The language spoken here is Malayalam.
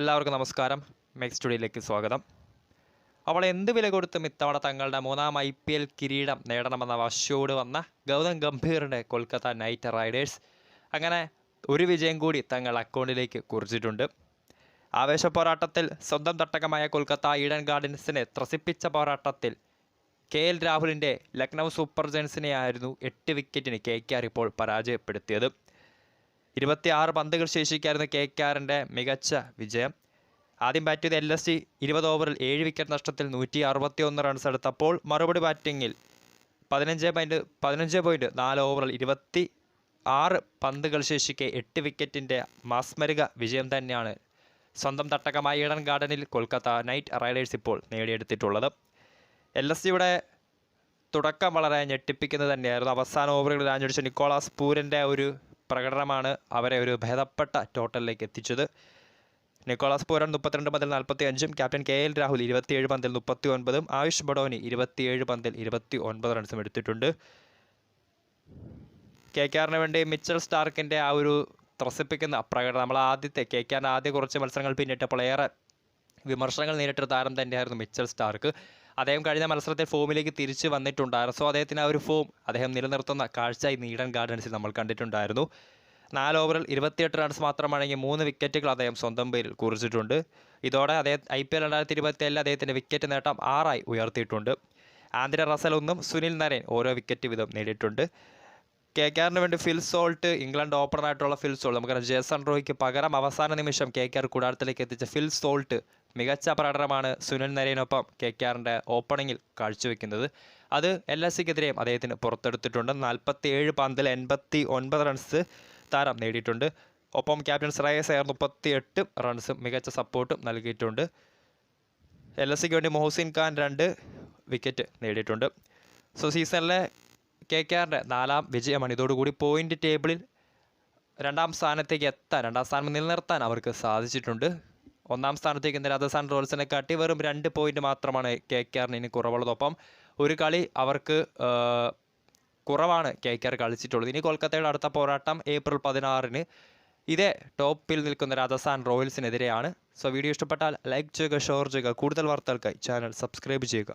എല്ലാവർക്കും നമസ്കാരം. മെക്സ് സ്റ്റുഡിയോയിലേക്ക് സ്വാഗതം. അവൾ എന്ത് വില കൊടുത്തും ഇത്തവണ തങ്ങളുടെ മൂന്നാം ഐ പി എൽ കിരീടം നേടണമെന്ന വശയോട് വന്ന ഗൗതം ഗംഭീറിന്റെ കൊൽക്കത്ത നൈറ്റ് റൈഡേഴ്സ് അങ്ങനെ ഒരു വിജയം കൂടി തങ്ങൾ അക്കൗണ്ടിലേക്ക് കുറിച്ചിട്ടുണ്ട്. ആവേശ പോരാട്ടത്തിൽ സ്വന്തം തട്ടകമായ കൊൽക്കത്ത ഈഡൻ ഗാർഡൻസിനെ ത്രസിപ്പിച്ച പോരാട്ടത്തിൽ കെ എൽ രാഹുലിന്റെ ലക്നൗ സൂപ്പർ ജയൻസിനെയായിരുന്നു എട്ട് വിക്കറ്റിന് കെ കെ ആർ ഇപ്പോൾ പരാജയപ്പെടുത്തിയത്. ഇരുപത്തിയാറ് പന്തുകൾ ശേഷിക്കായിരുന്നു കെ കെ ആറിന്റെ മികച്ച വിജയം. ആദ്യം ബാറ്റ് ചെയ്ത എൽ എസ് സി ഇരുപത് ഓവറിൽ ഏഴ് വിക്കറ്റ് നഷ്ടത്തിൽ നൂറ്റി അറുപത്തി ഒന്ന് റൺസ് എടുത്തപ്പോൾ മറുപടി ബാറ്റിങ്ങിൽ പതിനഞ്ച് പോയിന്റ് പതിനഞ്ച് പോയിന്റ് നാല് ഓവറിൽ ഇരുപത്തി ആറ് പന്തുകൾ ശേഷിക്കെ എട്ട് വിക്കറ്റിന്റെ മാസ്മരിക വിജയം തന്നെയാണ്. സ്വന്തം തട്ടകമായ ഈഡൻ ഗാർഡനിൽ കൊൽക്കത്ത നൈറ്റ് റൈഡേഴ്സ് ഇപ്പോൾ നേടിയെടുത്തിട്ടുള്ളത്. എൽ എസ് സിയുടെ തുടക്കം വളരെ ഞെട്ടിപ്പിക്കുന്നത് തന്നെയായിരുന്നു. അവസാന ഓവറുകളിൽ ആഞ്ഞടിച്ച നിക്കോളാസ് പൂരന്റെ ഒരു പ്രകടനമാണ് അവരെ ഒരു ഭേദപ്പെട്ട ടോട്ടലിലേക്ക് എത്തിച്ചത്. നിക്കോളാസ് പൂരൻ മുപ്പത്തിരണ്ട് പന്തിൽ നാൽപ്പത്തി അഞ്ചും ക്യാപ്റ്റൻ കെ എൽ രാഹുൽ ഇരുപത്തിയേഴ് പന്തിൽ മുപ്പത്തി ഒൻപതും ആയുഷ് ബഡോനി ഇരുപത്തിയേഴ് പന്തിൽ ഇരുപത്തി ഒൻപത് റൺസും എടുത്തിട്ടുണ്ട്. കെ കെ ആറിന് വേണ്ടി മിച്ചൽ സ്റ്റാർക്കിന്റെ ആ ഒരു ത്രസിപ്പിക്കുന്ന പ്രകടനം നമ്മൾ ആദ്യത്തെ കെ കെ ആറിന്റെ ആദ്യ കുറച്ച് മത്സരങ്ങൾ പിന്നിട്ടപ്പോൾ ഏറെ വിമർശനങ്ങൾ നേരിട്ട താരം തന്നെയായിരുന്നു മിച്ചൽ സ്റ്റാർക്ക്. അദ്ദേഹം കഴിഞ്ഞ മത്സരത്തിൽ ഫോമിലേക്ക് തിരിച്ചു വന്നിട്ടുണ്ടായിരുന്നു. സോ അദ്ദേഹത്തിന് ആ ഒരു ഫോം അദ്ദേഹം നിലനിർത്തുന്ന കാഴ്ച ഈ നീഡൻ ഗാർഡൻസിൽ നമ്മൾ കണ്ടിട്ടുണ്ടായിരുന്നു. നാല് ഓവറിൽ ഇരുപത്തിയെട്ട് റൺസ് മാത്രമാണെങ്കിൽ മൂന്ന് വിക്കറ്റുകൾ അദ്ദേഹം സ്വന്തം പേരിൽ കുറിച്ചിട്ടുണ്ട്. ഇതോടെ അദ്ദേഹം ഐ പി എൽ രണ്ടായിരത്തി ഇരുപത്തിയേഴിൽ അദ്ദേഹത്തിന്റെ വിക്കറ്റ് നേട്ടം ആറായി ഉയർത്തിയിട്ടുണ്ട്. ആന്ധ്ര റസൽ ഒന്നും സുനിൽ നരേൻ ഓരോ വിക്കറ്റ് വീതം നേടിയിട്ടുണ്ട്. കെ കെ ആറിന് വേണ്ടി ഫിൽ സോൾട്ട് ഇംഗ്ലണ്ട് ഓപ്പണറായിട്ടുള്ള ഫിൽ സോൾട്ട് നമുക്കറിയാം ജേസൺ റോയ്ക്ക് പകരം അവസാന നിമിഷം കെ കെ ആർ കൂടാരത്തിലേക്ക് എത്തിച്ച ഫിൽ സോൾട്ട് മികച്ച പ്രകടനമാണ് സുനിൽ നരേനൊപ്പം കെ കെ ആറിന്റെ ഓപ്പണിങ്ങിൽ കാഴ്ചവെക്കുന്നത്. അത് എൽ എസ് സിക്കെതിരെയും അദ്ദേഹത്തിന് പുറത്തെടുത്തിട്ടുണ്ട്. നാൽപ്പത്തി ഏഴ് പന്തിൽ എൺപത്തി ഒൻപത് റൺസ് താരം നേടിയിട്ടുണ്ട്. ഒപ്പം ക്യാപ്റ്റൻ ശ്രേയസ് അയർ മുപ്പത്തി എട്ട് റൺസും മികച്ച സപ്പോർട്ടും നൽകിയിട്ടുണ്ട്. എൽ എസ് സിക്ക് വേണ്ടി മൊഹസിൻ ഖാൻ രണ്ട് വിക്കറ്റ് നേടിയിട്ടുണ്ട്. സോ സീസണിലെ കെ കെ ആറിന്റെ നാലാം വിജയമാണ്. ഇതോടുകൂടി പോയിന്റ് ടേബിളിൽ രണ്ടാം സ്ഥാനത്തേക്ക് എത്താൻ രണ്ടാം സ്ഥാനം നിലനിർത്താൻ അവർക്ക് സാധിച്ചിട്ടുണ്ട്. ഒന്നാം സ്ഥാനത്തേക്ക് രാജസ്ഥാൻ റോയൽസിനെ കാട്ടി വെറും രണ്ട് പോയിന്റ് മാത്രമാണ് കെ കെ ആറിന് ഇനി കുറവുള്ളതൊപ്പം ഒരു കളി അവർക്ക് കുറവാണ് കെ കെ ആർ കളിച്ചിട്ടുള്ളത്. ഇനി കൊൽക്കത്തയുടെ അടുത്ത പോരാട്ടം ഏപ്രിൽ പതിനാറിന് ഇതേ ടോപ്പിൽ നിൽക്കുന്ന രാജസ്ഥാൻ റോയൽസിനെതിരെയാണ് സോ വീഡിയോ ഇഷ്ടപ്പെട്ടാൽ ലൈക്ക് ചെയ്യുക ഷെയർ ചെയ്യുക. കൂടുതൽ വാർത്തകൾക്കായി ചാനൽ സബ്സ്ക്രൈബ് ചെയ്യുക.